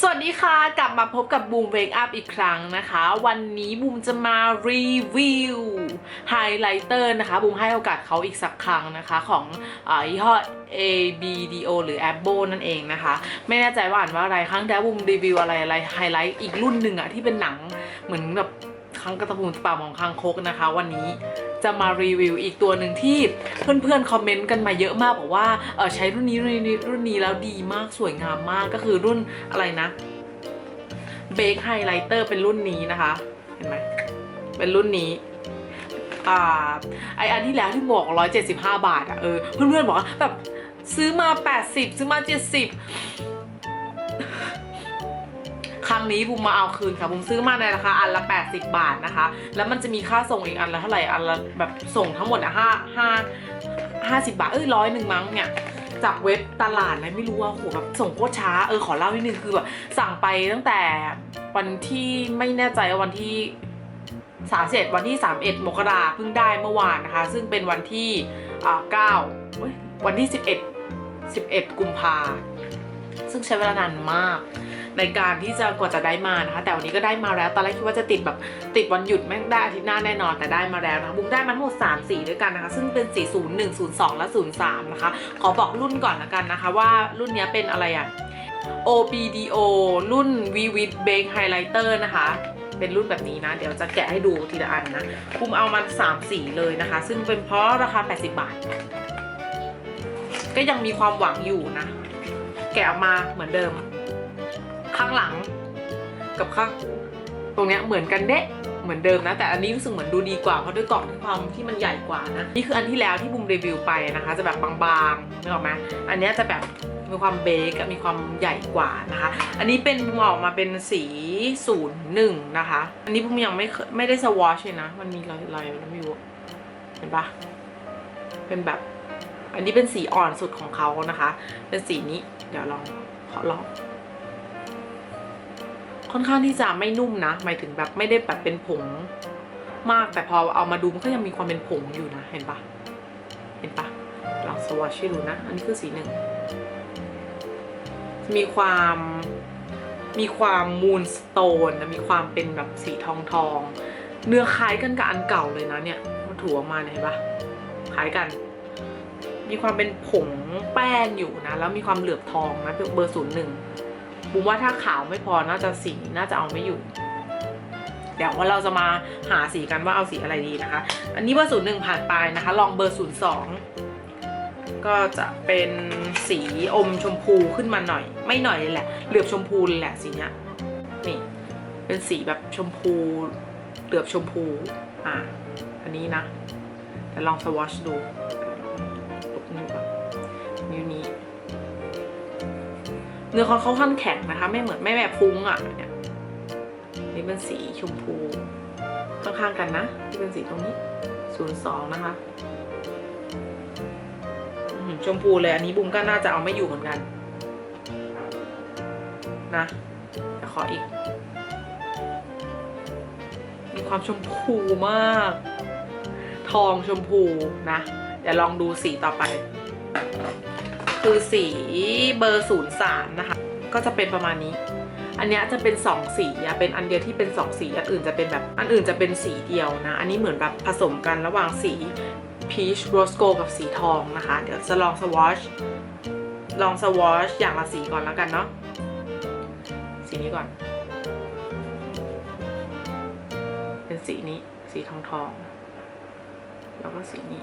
สวัสดีค่ะ กลับมาพบกับบูมเวกอัพอีกครั้งนะคะ วันนี้บูมจะมารีวิวไฮไลท์เตอร์นะคะบูมให้โอกาสเขาอีกสักครั้งนะคะของอยี่ห้อ ABDO หรือ a b b o นั่นเองนะคะ ไม่แน่ใจว่าอ่านว่าอะไรครั้งแล้วบูมรีวิวอะไรอะไรไฮไลท์อีกรุ่นหนึ่งอะที่เป็นหนังเหมือนแบบ ครั้งกระตะปูนป่ามองคางคกนะคะ วันนี้จะมารีวิวอีกตัวหนึ่งที่เพื่อนๆคอมเมนต์กันมาเยอะมากบอกว่าเออใช้รุ่นนี้รุ่นนี้รุ่นนี้แล้วดีมากสวยงามมากก็คือรุ่นอะไรนะเบคไฮไลท์เตอร์เป็นรุ่นนี้นะคะ เห็นไหมเป็นรุ่นนี้อ่าไออันที่แล้วที่บอก175 บาทอะเออเพื่อนๆบอกว่าแบบซื้อมา 80 ซื้อมา 70 รั้งนี้บุมมาเอาคืนค่ะบุมซื้อมาในราคาอันละ 80 บาทนะคะ แล้วมันจะมีค่าส่งอีกอันละเท่าไหร่อันละแบบส่งทั้งหมดอะห้าห้าห้าสิบบาทเอ้ยร้อยหนึ่งมั้งเนี่ยจากเว็บตลาดอะไรไม่รู้ว่าโหแบบส่งโคตรช้าเออขอเล่านิดนึงคือแบบสั่งไปตั้งแต่วันที่ไม่แน่ใจวันที่สามเดวันที่31มกราเพิ่งได้เมื่อวานนะคะ ซึ่งเป็นวันที่อ่าเก้าวันที่11 11กุมภาซึ่งใช้เวลานานมาก ในการที่จะกว่าจะได้มานะคะ แต่วันนี้ก็ได้มาแล้ว ตอนแรกคิดว่าจะติดแบบติดวันหยุดแม่งได้อาทิตย์หน้าแน่นอน แต่ได้มาแล้วนะคะบุ้มได้มาทั้งหมด3สีด้วยกันนะคะ ซึ่งเป็นสี 01 02 และ 03 นะคะ ขอบอกรุ่นก่อนละกันนะคะ ว่ารุ่นนี้เป็นอะไรอะ OBDO รุ่น Vivid Bake Highlighter นะคะเป็นรุ่นแบบนี้นะ เดี๋ยวจะแกะให้ดูทีละอันนะบุมเอามา3สีเลยนะคะ ซึ่งเป็นเพราะราคา 80 บาท ก็ยังมีความหวังอยู่นะ แกะออกมาเหมือนเดิม ข้างหลัง กับข้างตรงเนี้ยเหมือนกันเดะเหมือนเดิมนะ แต่อันนี้รู้สึกเหมือนดูดีกว่าเพราะด้วยกล่องที่ความที่มันใหญ่กว่านะนี่คืออันที่แล้วที่บุมรีวิวไปนะคะ จะแบบบางๆนึกออกไหมอันนี้จะแบบมีความเบคอะมีความใหญ่กว่านะคะ อันนี้เป็นบุมออกมาเป็นสีศูนย์หนึ่งนะคะ อันนี้บุมยังไม่เคยไม่ได้สวอชเลยนะ มันมีรอยรอยแล้วไม่รู้เห็นปะเป็นแบบ อันนี้เป็นสีอ่อนสุดของเขานะคะ เป็นสีนี้ เดี๋ยวลองขอลอง ค่อนข้างที่จะไม่นุ่มนะ หมายถึงแบบไม่ได้แบบเป็นผงมาก แต่พอเอามาดูมันก็ยังมีความเป็นผงอยู่นะ เห็นปะเห็นปะลองสวอชให้ดูนะ อันนี้คือสีหนึ่ง มีความมีความมูนสโตนมีความเป็นแบบสีทองทอง เนื้อคล้ายกันกับอันเก่าเลยนะเนี่ยมันถูออกมาเนี่ยเห็นปะคล้ายกัน มีความเป็นผงแป้งอยู่นะ แล้วมีความเหลือบทองนะเบอร์ศูนย์หนึ่ง บุมว่าถ้าขาวไม่พอน่าจะสีน่าจะเอาไม่อยู่ เดี๋ยวว่าเราจะมาหาสีกันว่าเอาสีอะไรดีนะคะ อันนี้เบอร์ศูนย์หนึ่งผ่านไปนะคะ ลองเบอร์ศูนย์สองก็จะเป็นสีอมชมพูขึ้นมาหน่อย ไม่หน่อยเลยแหละ เหลือบชมพูเลยแหละสีเนี้ยนี่ เป็นสีแบบชมพูเหลือบชมพู อะ อันนี้นะแต่ลองสวอชดู เนื้อเขาเขาค่อนแข็งนะคะ ไม่เหมือนไม่แบบฟุ้งอะเนี่ยนี่เป็นสีชมพูข้างๆกันนะที่เป็นสีตรงนี้ศูนย์สองนะคะชมพูเลยอันนี้บุ้มก็น่าจะเอาไม่อยู่เหมือนกัน นะแต่ขออีก มีความชมพูมาก ทองชมพูนะเดี๋ยวลองดูสีต่อไป คือสีเบอร์ศูนย์สามนะคะ ก็จะเป็นประมาณนี้ อันนี้จะเป็นสองสีอะเป็นอันเดียวที่เป็นสองสี อันอื่นจะเป็นแบบอันอื่นจะเป็นสีเดียวนะ อันนี้เหมือนแบบผสมกันระหว่างสี peach rose gold กับสีทองนะคะ เดี๋ยวจะลองสวอชลองสวอชอย่างละสีก่อนแล้วกันเนาะสีนี้ก่อน เป็นสีนี้สีทองทองแล้วก็สีนี้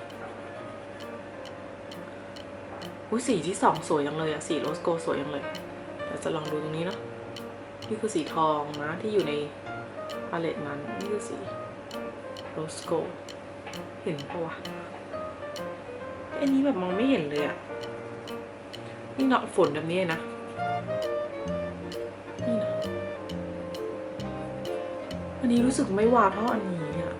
อุ้ยสีที่สองสวยจังเลยอะสีโรสโกสวยจังเลยเดี๋ยวจะลองดูตรงนี้เนาะนี่คือสีทองนะที่อยู่ในพาเลตมันนี่คือสีโรสโกเห็นปะวะอันนี้แบบมองไม่เห็นเลยอะนี่เนาะฝนแบบนี้นะนี่นะอันนี้รู้สึกไม่ว่าเท่าอันนี้อะ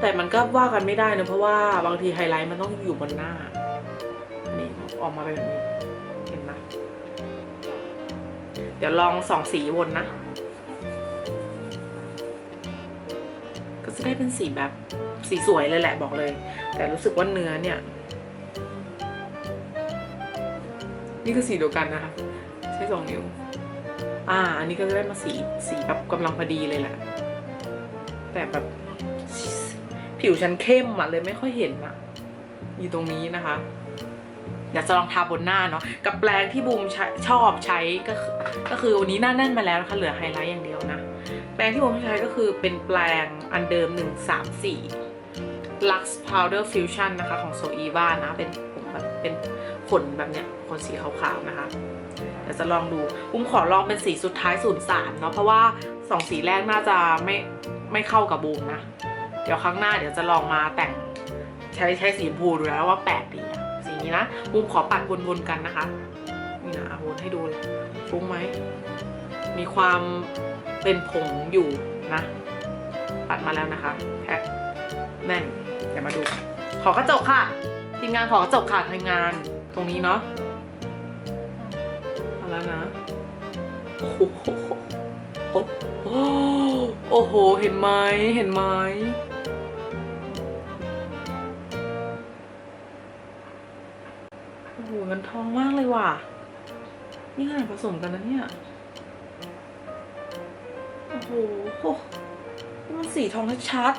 แต่มันก็ว่ากันไม่ได้นะเพราะว่าบางทีไฮไลท์มันต้องอยู่บนหน้า อออกมาเป็นแบบนี้เห็นไหมเดี๋ยวลองสองสีวนนะ ก็จะได้เป็นสีแบบสีสวยเลยแหละบอกเลย แต่รู้สึกว่าเนื้อเนี่ย นี่คือสีเดียวกันนะคะ ใช้สองนิ้ว อ่า อันนี้ก็จะได้มาสีสีแบบกำลังพอดีเลยแหละ แต่แบบผิวฉันเข้มอะเลยไม่ค่อยเห็นอะอยู่ตรงนี้นะคะ อยากจะลองทาบนหน้าเนาะกับแปรงที่บูมชชอบใช้ก็คือก็คือวันนี้หน้าแน่นมาแล้วนะคะเหลือไฮไลท์อย่างเดียวนะ แปรงที่บูมใช้ก็คือเป็นแปรงอันเดิม 134 Lux Powder Fusion นะคะของ So Eva นะเป็นผมแบบเป็นขนแบบเนี้ยขนสีขาวๆนะคะเดี๋ยวจะลองดูบุ้มขอลองเป็นสีสุดท้ายศูนย์สามเนาะเพราะว่าสองสีแรกน่าจะไม่ไม่เข้ากับบูมนะ เดี๋ยวครั้งหน้าเดี๋ยวจะลองมาแต่งใช้ใช้สีชมพูดูแล้วว่าแปลกดีอะสี นี้นะบูมขอปัดวนๆกันนะคะ นี่นะอะวนให้ดูเลยฟุ้งไหม มีความเป็นผงอยู่นะ ปัดมาแล้วนะคะแพ็คแน่นเดี๋ยวมาดู ขอกระจกค่ะ ทีมงานขอกระจกค่ะทีมงานตรงนี้เนาะเอาแล้วนะโอ้โหโอ้โห เห็นไหมเห็นไหม โอ้โหมันทองมากเลยว่ะ นี่ขนาดผสมกันนะเนี่ย โอ้โหนี่มันสีทองชัด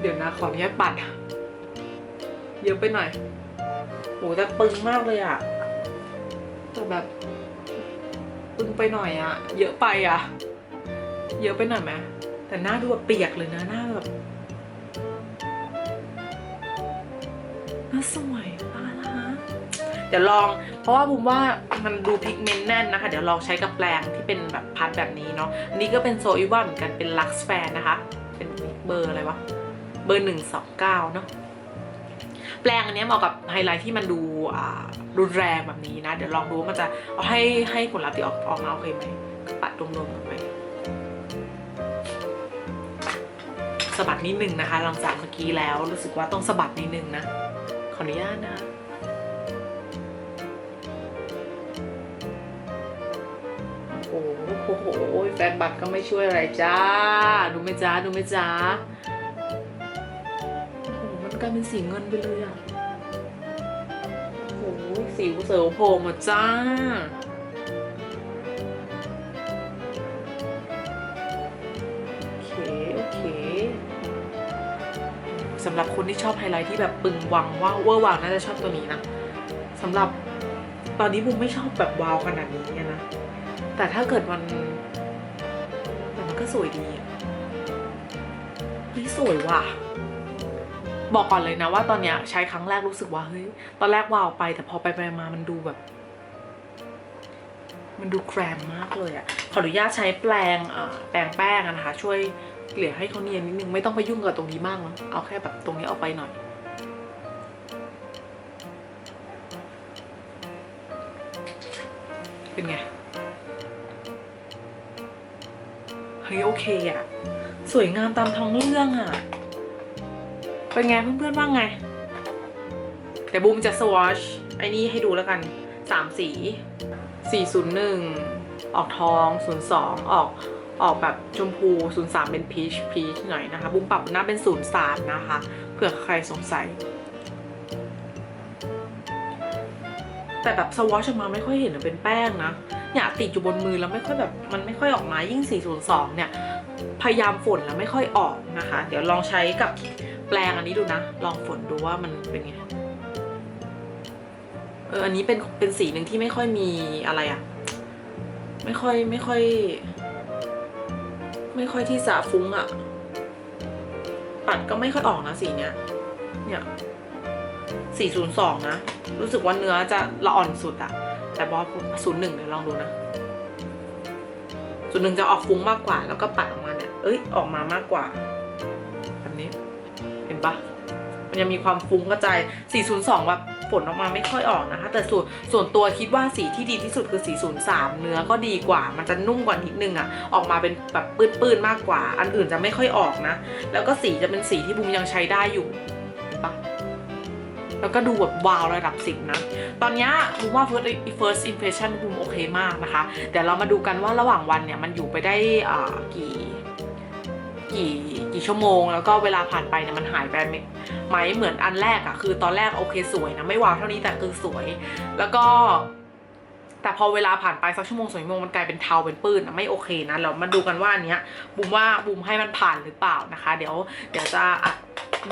เดี๋ยวนะขออนุญาตปัด เยอะไปหน่อยโหแต่ปึงมากเลยอะแต่แบบปึงไปหน่อยอะเยอะไปอะเยอะไปหน่อยไหมแต่หน้าดูแบบเปียกเลยนะหน้าแบบหน้าสวยตาละเดี๋ยวลอง เพราะว่าบุมว่ามันดูพิกเมนต์แน่นนะคะ เดี๋ยวลองใช้กับแปรงที่เป็นแบบพัดแบบนี้เนาะ อันนี้ก็เป็นโซอีว่าเหมือนกันเป็นลักซ์แฟนนะคะ เป็นเบอร์อะไรวะ บอร์หนึ่งสองเก้าเนาะแปลงอันนี้เหมาะกับไฮไลท์ที่มันดูรุนแรงแบบนี้นะ เดี๋ยวลองดูว่ามันจะเอาให้ให้ผลลัพธ์ที่ออกออกมาโอเคไหมปัดรวมๆกันไปสะบัดนิดนึงนะคะหลังจากเมื่อกี้แล้วรู้สึกว่าต้องสะบัดนิดนึงนะ ขออนุญาตนะโอ้โหโอ้โหแฟนบัตรก็ไม่ช่วยอะไรจ้า ดูไหมจ้าดูไหมจ้า กลายเป็นสีเงินไปเลยอะโอ้โหสิวเสริมโผล่มดจ้า โอเค โอเคสำหรับคนที่ชอบไฮไลท์ที่แบบปึงวังว่าเวอร์วังน่าจะชอบตัวนี้นะสำหรับตอนนี้บุมไม่ชอบแบบวาวขนาดนี้ไงนะ แต่ถ้าเกิดมันแต่มันก็สวยดีอะเฮ้ยสวยว่ะ บอกก่อนเลยนะว่าตอนเนี้ยใช้ครั้งแรกรู้สึกว่าเฮ้ยตอนแรกวาวไป แต่พอไปไปมามันดูแบบ มันดูแกรนมากเลยอะขออนุญาตใช้แปรงอ่าแปรงแป้งนะคะ ช่วยเกลี่ยให้เขาเนียนนิดนึงไม่ต้องไปยุ่งกับตรงนี้มากเนอะเอาแค่แบบตรงนี้เอาไปหน่อยเป็นไงเฮ้ยโอเคอะสวยงามตามท้องเรื่องอะ เป็นไงเพื่อนๆว่าไงแต่บูมจะสวอชไอ้นี่ให้ดูแล้วกันสามสี401ออกทอง02ออกออกแบบชมพู03เป็นพีชพีชหน่อยนะคะ บุมปรับหน้าเป็น03นะคะเผื่อใครสงสัย แต่แบบสวอชออกมาไม่ค่อยเห็นเป็นแป้งนะเนี่ยติดอยู่บนมือแล้วไม่ค่อยแบบมันไม่ค่อยออกมายิ่ง 402 เนี่ย พยายามฝนแล้วไม่ค่อยออกนะคะ เดี๋ยวลองใช้กับ แปรงอันนี้ดูนะ ลองฝนดูว่ามันเป็นไง เออ อันนี้เป็นเป็นสีหนึ่งที่ไม่ค่อยมีอะไรอะไม่ค่อยไม่ค่อย ไม่ค่อยที่จะฟุ้งอะปัดก็ไม่ค่อยออกนะสีเนี้ย เนี่ยสี่ศูนย์สองนะ รู้สึกว่าเนื้อจะละอ่อนสุดอะแต่บอสศูนย์หนึ่งเดี๋ยวลองดูนะศูนย์หนึ่งจะออกฟุ้งมากกว่า แล้วก็ปัดออกมาเนี่ย เอ้ย ออกมามากกว่า แบบนี้ ปะมันยังมีความฟุ้งกระจาย 402 แบบฝนออกมาไม่ค่อยออกนะคะ แต่ส่วนส่วนตัวคิดว่าสีที่ดีที่สุดคือ 403 เนื้อก็ดีกว่า มันจะนุ่มกว่านิดนึงอะออกมาเป็นแบบปื้นๆมากกว่า อันอื่นจะไม่ค่อยออกนะ แล้วก็สีจะเป็นสีที่บุมยังใช้ได้อยู่ปะแล้วก็ดูแบบวาวระดับสิบนะ ตอนนี้บูมว่า first first impression บูมโอเคมากนะคะ เดี๋ยวเรามาดูกันว่าระหว่างวันเนี่ยมันอยู่ไปได้อ่ากี่ กี่กี่ชั่วโมง แล้วก็เวลาผ่านไปเนี่ยมันหายไปไหมไหมเหมือนอันแรกอะคือตอนแรกโอเคสวยนะไม่ว้าวเท่านี้แต่คือสวย แล้วก็แต่พอเวลาผ่านไปสักชั่วโมงสองชั่วโมงมันกลายเป็นเทาเป็นปื้นอะไม่โอเคนะเรามาดูกันว่าอันเนี้ยบูมว่าบูมให้มันผ่านหรือเปล่านะคะ เดี๋ยวเดี๋ยวจะ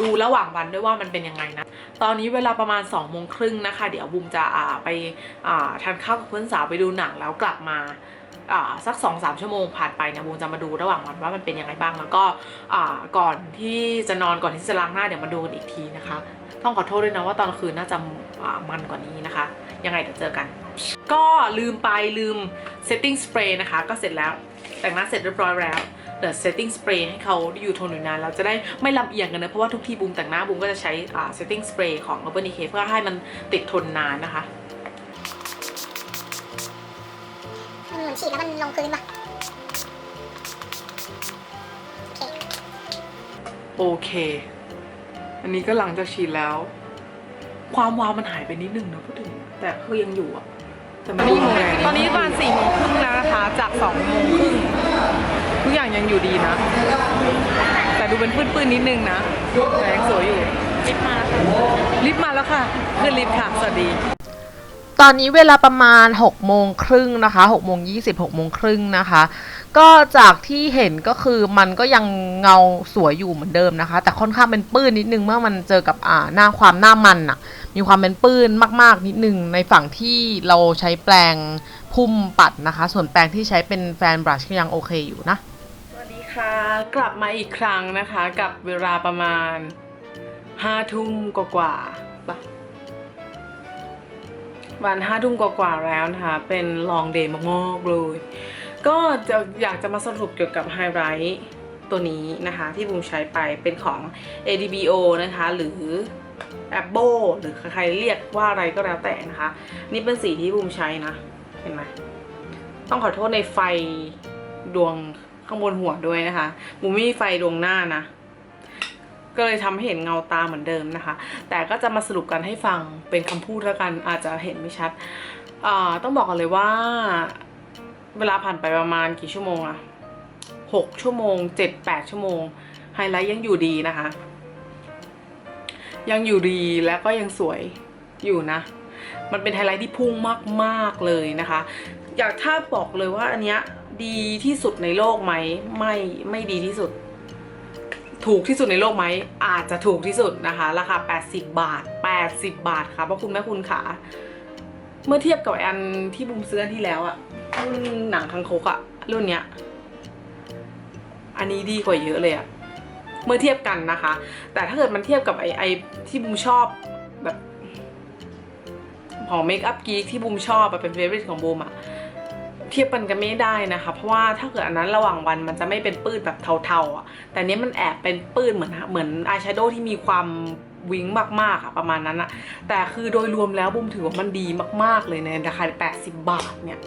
ดูระหว่างวันด้วยว่ามันเป็นยังไงนะ ตอนนี้เวลาประมาณ2องโมงครึ่งนะคะ เดี๋ยวบูมจะไปทานข้าวกับเพื่อนสาวไปดูหนังแล้วกลับมา สัก2อสามชั่วโมงผ่านไปเนี่ยบูมจะมาดูระหว่างวันว่ามันเป็นยังไงบ้างแล้วก็ก่อนที่จะนอนก่อนที่จะล้างหน้าเดี๋ยวมาดูกันอีกทีนะคะ ต้องขอโทษด้วยนะว่าตอนคืนน่าจะมันกว่านี้นะคะ ยังไงเดี๋ยวเจอกัน ก็ลืมไปลืม setting spray นะคะ ก็เสร็จแล้วแต่งหน้าเสร็จเรียบร้อยแล้วเดี๋ยว setting spray ให้เขาอยู่ทนอยู่นานเราจะได้ไม่ลำเอียงกันนะเพราะว่าทุกที่บูมแต่งหน้าบูมก็จะใช้ setting spray ของ Urban Decay เพื่อให้มันติดทนนานนะคะ ฉีดแล้วมันลงพื้นป่ะโอเคโอเค อันนี้ก็หลังจากฉีดแล้ว ความวาวมันหายไปนิดนึงนะพูดถึง แต่คือยังอยู่อะแต่ไม่ได้โมงตอนนี้ประมาณสี่โมงครึ่งแล้วนะคะจากสองโมงครึ่งทุกอย่างยังอยู่ดีนะ แต่ดูเป็นปื้นๆนิดนึงนะแต่ยังสวยอยู่ลิฟต์มาแล้วค่ะลิฟต์มาแล้วค่ะขึ้นลิฟต์ค่ะ สวัสดี ตอนนี้เวลาประมาณ6โมงครึ่งนะคะ6โมง20 6โมงครึ่งนะคะ ก็จากที่เห็นก็คือมันก็ยังเงาสวยอยู่เหมือนเดิมนะคะ แต่ค่อนข้างเป็นปื้นนิดนึงเมื่อมันเจอกับอ่าหน้าความหน้ามันอะมีความเป็นปื้นมาก ๆ นิดนึงในฝั่งที่เราใช้แปรงพุ่มปัดนะคะ ส่วนแปรงที่ใช้เป็นแฟนบรัชก็ยังโอเคอยู่นะสวัสดีค่ะ กลับมาอีกครั้งนะคะ กับเวลาประมาณห้าทุ่มกว่าๆ วันห้าทุ่มกว่าๆแล้วนะคะ เป็นลองเดย์มากๆเลย ก็จะอยากจะมาสรุปเกี่ยวกับไฮไลท์ตัวนี้นะคะ ที่บูมใช้ไปเป็นของ ADBO นะคะ หรือ a b b o หรือใครเรียกว่าอะไรก็แล้วแต่นะคะ นี่เป็นสีที่บูมใช้นะ เห็นไหมต้องขอโทษในไฟดวงข้างบนหัวด้วยนะคะบูมไม่มีไฟดวงหน้านะ ก็เลยทำให้เห็นเงาตาเหมือนเดิมนะคะ แต่ก็จะมาสรุปกันให้ฟังเป็นคำพูดแล้วกันอาจจะเห็นไม่ชัดอ่าต้องบอกกันเลยว่าเวลาผ่านไปประมาณกี่ชั่วโมงอะหกชั่วโมงเจ็ดแปดชั่วโมงไฮไลท์ยังอยู่ดีนะคะ ยังอยู่ดีแล้วก็ยังสวยอยู่นะ มันเป็นไฮไลท์ที่พุ่งมากๆเลยนะคะ อยากถ้าบอกเลยว่าอันเนี้ยดีที่สุดในโลกไหมไม่ไม่ดีที่สุด ถูกที่สุดในโลกไหม อาจจะถูกที่สุดนะคะ ราคา 80 บาท 80 บาทค่ะเพราะคุณแม่คุณขาเมื่อเทียบกับอันที่บุมซื้อที่แล้วอะรุ่นหนังคังคกอะรุ่นเนี้ย อันนี้ดีกว่าเยอะเลยอะเมื่อเทียบกันนะคะ แต่ถ้าเกิดมันเทียบกับไอไอที่บุมชอบแบบของเมคอัพกีที่บูมชอบอะเป็นเฟเวอร์ของบูมอะ เทียบกันกันไม่ได้นะคะ เพราะว่าถ้าเกิดอันนั้นระหว่างวันมันจะไม่เป็นปื้นแบบเทาๆอะแต่นี้มันแอบเป็นปื้นเหมือนเหมือนอายแชโดว์ที่มีความวิ้งมากๆอะประมาณนั้นอะแต่คือโดยรวมแล้วบูมถือว่ามันดีมากๆเลยในราคา 80 บาทเนี่ย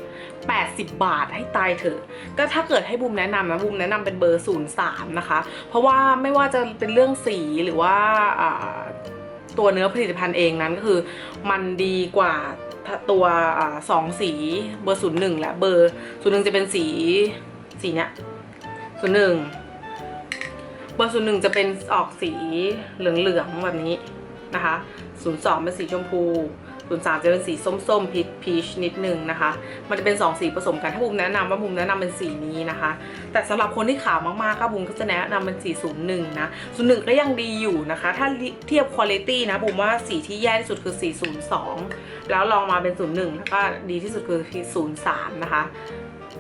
80 บาทให้ตายเถอะ ก็ถ้าเกิดให้บูมแนะนำนะบูมแนะนำเป็นเบอร์ 03 นะคะ เพราะว่าไม่ว่าจะเป็นเรื่องสีหรือว่าตัวเนื้อผลิตภัณฑ์เองนั้นก็คือ มันดีกว่า ตัวอสองสีเบอร์ศูนย์หนึ่งและเบอร์ศูนย์หนึ่งจะเป็นสีสีเนี้ยศูนย์หนึ่งเบอร์ศูนย์หนึ่งจะเป็นออกสีเหลืองๆแบบนี้นะคะศูนย์สองเป็นสีชมพู ศูนย์สามจะเป็นสีส้มๆพีชพีชนิดนึงนะคะ มันจะเป็นสองสีผสมกัน ถ้าบุมแนะนำว่าบุมแนะนำเป็นสีนี้นะคะ แต่สำหรับคนที่ขาวมากๆก็บุมก็จะแนะนำเป็นสีศูนะศูนย์หนึ่งก็ยังดีอยู่นะคะ ถ้าเทียบคุณภาพนะบุมว่าสีที่แย่ที่สุดคือสีศูนย์สองแล้วลองมาเป็นศูนย์หนึ่งแล้วก็ดีที่สุดคือศูนย์สามนะคะ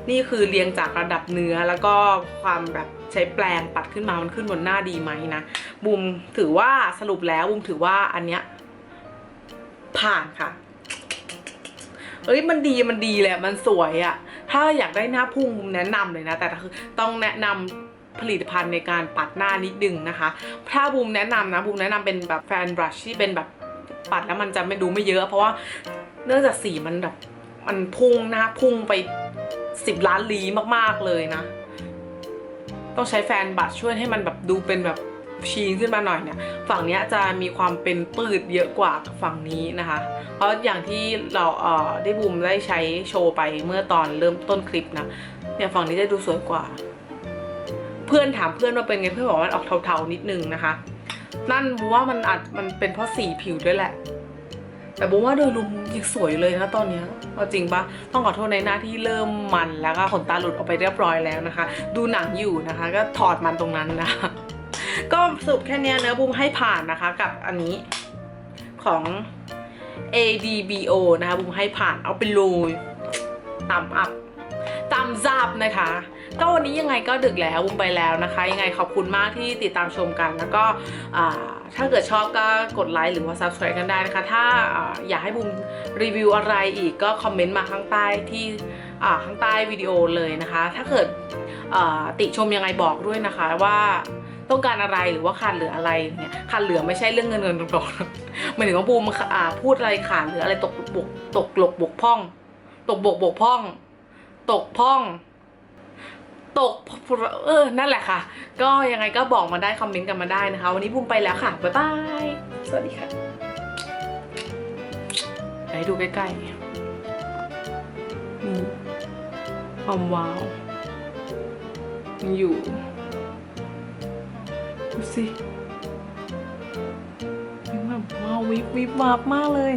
นี่คือเรียงจากระดับเนื้อแล้วก็ความแบบใช้แปรงปัดขึ้นมา มันขึ้นบนหน้าดีไหมนะบุมถือว่าสรุปแล้วบุมถือว่าอันเนี้ย ผ่านค่ะ เอ้ยมันดีมันดีแหละมันสวยอะถ้าอยากได้หน้าพุ่งบุมแนะนำเลยนะ แต่คือต้องแนะนำผลิตภัณฑ์ในการปัดหน้านิดนึงนะคะ ถ้าบูมแนะนำนะบูมแนะนำเป็นแบบแฟนบรัชที่เป็นแบบปัดแล้วมันจะไม่ดูไม่เยอะ เพราะว่าเนื่องจากสีมันแบบมันพุ่งหน้าพุ่งไปสิบล้านลีมากๆเลยนะ ต้องใช้แฟนบัตช่วยให้มันแบบดูเป็นแบบ ชีนขึ้นมาหน่อยเนี่ยฝั่งนี้จะมีความเป็นปืดเยอะกว่าฝั่งนี้นะคะ เพราะอย่างที่เราเอ่อได้บูมได้ใช้โชว์ไปเมื่อตอนเริ่มต้นคลิปนะเนี่ยฝั่งนี้จะดูสวยกว่า เพื่อนถามเพื่อนว่าเป็นไงเพื่อนบอกว่ามันออกเทาๆนิดนึงนะคะ นั่นบูมว่ามันอาจมันเป็นเพราะสีผิวด้วยแหละ แต่บูมว่าโดยรวมยังสวยเลยนะตอนเนี้ยเอาจริงปะต้องขอโทษในหน้าที่เริ่มมันแล้วก็ขนตาหลุดออกไปเรียบร้อยแล้วนะคะ ดูหนังอยู่นะคะ ก็ถอดมันตรงนั้นนะ ก็สรุปแค่นี้เนื้อะบูมให้ผ่านนะคะกับอันนี้ของ ADBO นะคะบูมให้ผ่านเอาไปเลยตามอัพตามซับนะคะ ก็วันนี้ยังไงก็ดึกแล้วบูมไปแล้วนะคะ ยังไงขอบคุณมากที่ติดตามชมกัน แล้วก็ถ้าเกิดชอบก็กดไลค์หรือว่า subscribe กันได้นะคะ ถ้าออยากให้บูมรีวิวอะไรอีกก็คอมเมนต์มาข้างใต้ที่ข้างใต้วิดีโอเลยนะคะ ถ้าเกิดติชมยังไงบอกด้วยนะคะว่า ต้องการอะไรหรือว่าขาดเหลืออะไรเนี่ยขาดเหลือไม่ใช่เรื่องเงินเงินตรงๆหมายถึงว่าบูมพูดอะไรขาดเหลืออะไรตกบกตกหลกบกพร่อง ตกบกบกพร่อง ตกพร่องตกเออนั่นแหละค่ะ ก็ยังไงก็บอกมาได้คอมเมนต์กันมาได้นะคะ วันนี้บูมไปแล้วค่ะ บ๊ายบาย สวัสดีค่ะให้ดูใกล้ๆนี่ความว้าวยังอยู่ ดูสิยังแบบว้าววิบวิบวับมากเลย